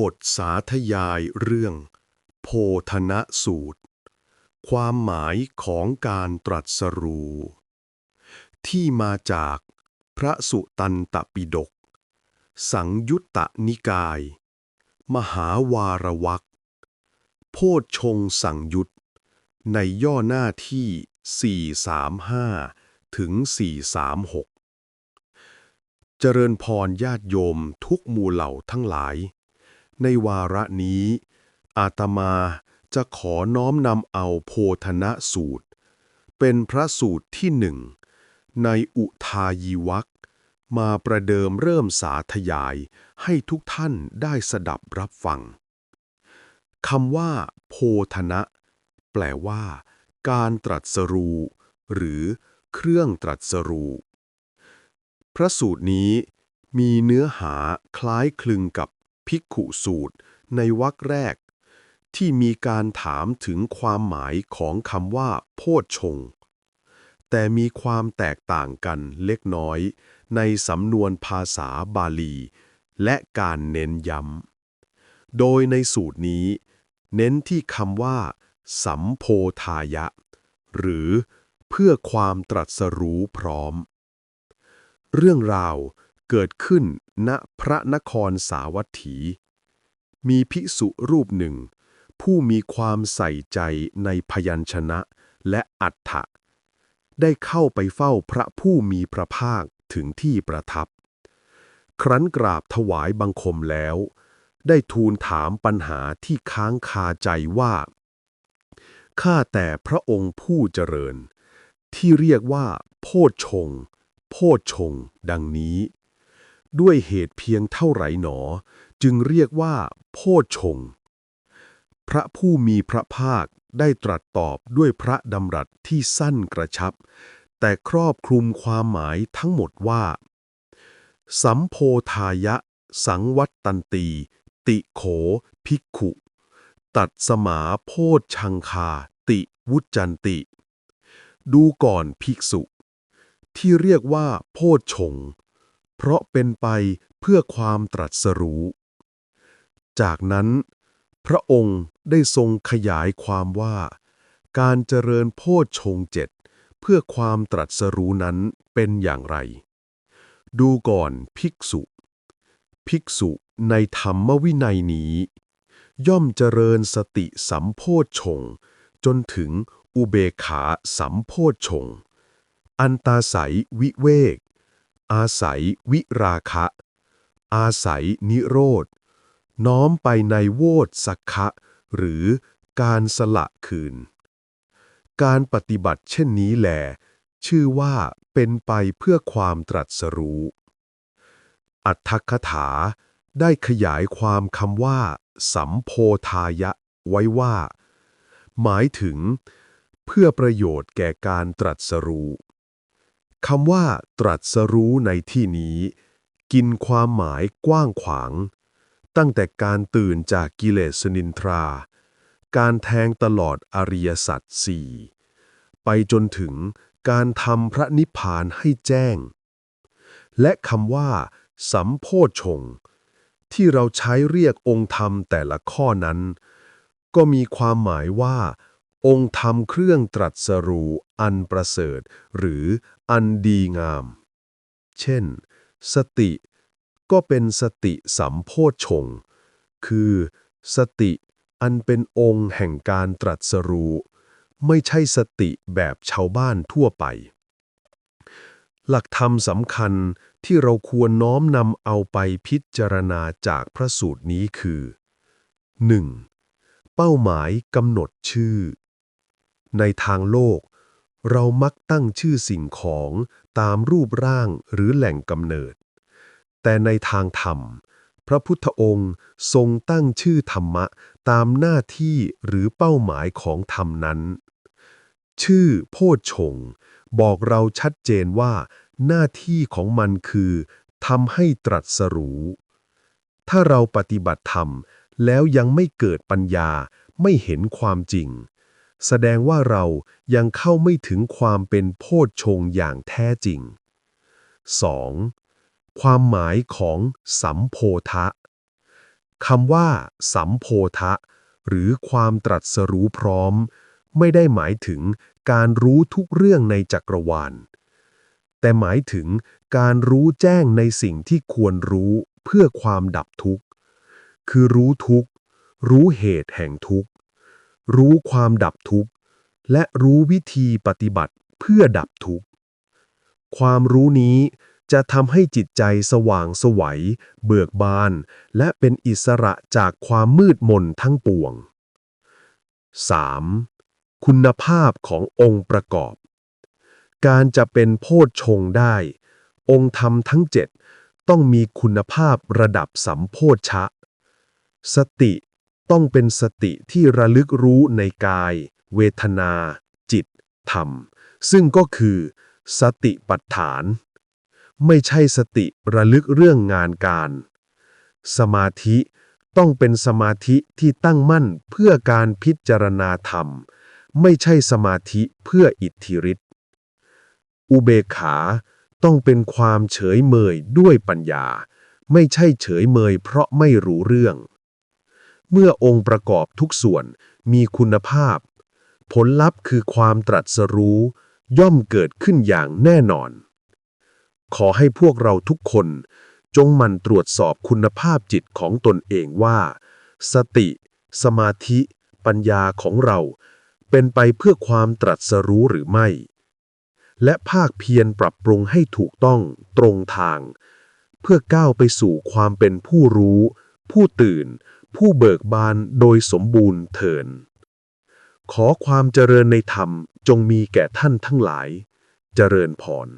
บทสาธยายเรื่อง โพธนะสูตร ความหมายของการตรัสรู้ ที่มาจากพระสุตันตปิฎกสังยุตตนิกาย มหาวารวักโพชฌงสังยุตในย่อหน้าที่ 435 ถึง 436 เจริญพรญาติโยมทุกหมู่เหล่าทั้งหลาย ในวาระนี้ อาตมาจะขอน้อมนำเอาโพธนะสูตร เป็นพระสูตรที่หนึ่ง ในอุทายีวักมาประเดิมเริ่มสาธยายให้ทุกท่านได้สดับรับฟังคำว่า โพธนะ แปลว่า การตรัสรู้ หรือ เครื่องตรัสรู้พระสูตรนี้มีเนื้อหาคล้ายคลึงกับ ภิกขุสูตร ในวรรคแรก ที่มีการถามถึงความหมายของคำว่า โพชฌงแต่มีความแตกต่างกันเล็กน้อย ในสำนวนภาษาบาลี และการเน้นย้ำ โดยในสูตรนี้ เน้นที่คำว่า สัมโพธายะ หรือเพื่อความตรัสรู้พร้อม เรื่องราว เกิดขึ้นณพระนครสาวัตถี มีภิกษุรูปหนึ่ง ผู้มีความใส่ใจในพยัญชนะและอัฏฐะได้เข้าไปเฝ้าพระผู้มีพระภาคถึงที่ประทับ ครั้นกราบถวายบังคมแล้ว ได้ทูลถามปัญหาที่ค้างคาใจว่า ข้าแต่พระองค์ผู้เจริญ ที่เรียกว่า โพชง โพชง ดังนี้ ด้วยเหตุเพียงเท่าไหร่หนอ จึงเรียกว่า โพชง พระผู้มีพระภาคได้ตรัสตอบด้วยพระดำรัสที่สั้นกระชับ แต่ครอบคลุมความหมายทั้งหมดว่า สัมโพธายะ สังวัตตันตี ติโข ภิกขุ ตัดสมาโพชชังคา ติวุจจันติ ดูก่อนภิกษุ ที่เรียกว่าโพชง เพราะเป็นไปเพื่อความตรัสรู้ จากนั้น พระองค์ได้ทรงขยายความว่า การเจริญโพชฌงเจ็ดเพื่อความตรัสรู้นั้นเป็นอย่างไร ดูก่อนภิกษุ ภิกษุในธรรมวินัยนี้ ย่อมเจริญสติสัมโพชฌงจนถึงอุเบขาสัมโพชฌงอันตาศัยวิเวก อาศัยวิราคะ อาศัยนิโรธ น้อมไปในโวตสักขะหรือการสละคืน การปฏิบัติเช่นนี้แหลชื่อว่าเป็นไปเพื่อความตรัสรู้ อัตถคถาได้ขยายความคำว่า สัมโพธายะ ไว้ว่า หมายถึง เพื่อประโยชน์แก่การตรัสรู้ คำว่า ตรัสรู้ในที่นี้ กินความหมายกว้างขวาง ตั้งแต่การตื่นจากกิเลสนินทรา การแทงตลอดอริยสัจสี่ไปจนถึงการทำพระนิพพานให้แจ้ง และคำว่า สัมโพชง ที่เราใช้เรียกองค์ธรรมแต่ละข้อนั้น ก็มีความหมายว่า องค์ธรรมเครื่องตรัสรู้อันประเสริฐ หรืออันดีงาม เช่น สติก็เป็นสติสัมโพชฌงค์คือ สติอันเป็นองค์แห่งการตรัสรู้ ไม่ใช่สติแบบชาวบ้านทั่วไป หลักธรรมสำคัญที่เราควรน้อมนำเอาไปพิจารณาจากพระสูตรนี้คือ 1. เป้าหมายกำหนดชื่อ ในทางโลก เรามักตั้งชื่อสิ่งของตามรูปร่างหรือแหล่งกำเนิด แต่ในทางธรรม พระพุทธองค์ทรงตั้งชื่อธรรมะตามหน้าที่หรือเป้าหมายของธรรมนั้น ชื่อโพชฌงบอกเราชัดเจนว่า หน้าที่ของมันคือทำให้ตรัสรู้ ถ้าเราปฏิบัติธรรมแล้วยังไม่เกิดปัญญาไม่เห็นความจริง แสดงว่าเรายังเข้าไม่ถึงความเป็นโพชฌงอย่างแท้จริง 2. ความหมายของสัมโพธะคำว่า สัมโพธะ หรือความตรัสรู้พร้อม ไม่ได้หมายถึงการรู้ทุกเรื่องในจักรวาล แต่หมายถึงการรู้แจ้งในสิ่งที่ควรรู้เพื่อความดับทุกข์ คือรู้ทุกข์ รู้เหตุแห่งทุกข์ รู้ความดับทุกข์ และรู้วิธีปฏิบัติเพื่อดับทุกข์ ความรู้นี้จะทำให้จิตใจสว่างสวัย เบิกบาน และเป็นอิสระจากความมืดมนทั้งปวง 3. คุณภาพขององค์ประกอบ การจะเป็นโพชฌงได้ องค์ธรรมทั้งเจ็ดต้องมีคุณภาพระดับสัมโพชะ สติ ต้องเป็นสติที่ระลึกรู้ในกาย เวทนา จิต ธรรม ซึ่งก็คือ สติปัฏฐาน ไม่ใช่สติระลึกเรื่องงานการ สมาธิต้องเป็นสมาธิที่ตั้งมั่นเพื่อการพิจารณาธรรม ไม่ใช่สมาธิเพื่ออิทธิฤทธิ์อุเบกขาต้องเป็นความเฉยเมยด้วยปัญญา ไม่ใช่เฉยเมยเพราะไม่รู้เรื่อง เมื่อองค์ประกอบทุกส่วนมีคุณภาพ ผลลัพธ์คือความตรัสรู้ ย่อมเกิดขึ้นอย่างแน่นอน ขอให้พวกเราทุกคน จงมันตรวจสอบคุณภาพจิตของตนเองว่า สติ สมาธิ ปัญญาของเรา เป็นไปเพื่อความตรัสรู้หรือไม่ และภาคเพียรปรับปรุงให้ถูกต้องตรงทาง เพื่อก้าวไปสู่ความเป็นผู้รู้ ผู้ตื่น ผู้เบิกบานโดยสมบูรณ์เถิน ขอความเจริญในธรรมจงมีแก่ท่านทั้งหลาย เจริญพร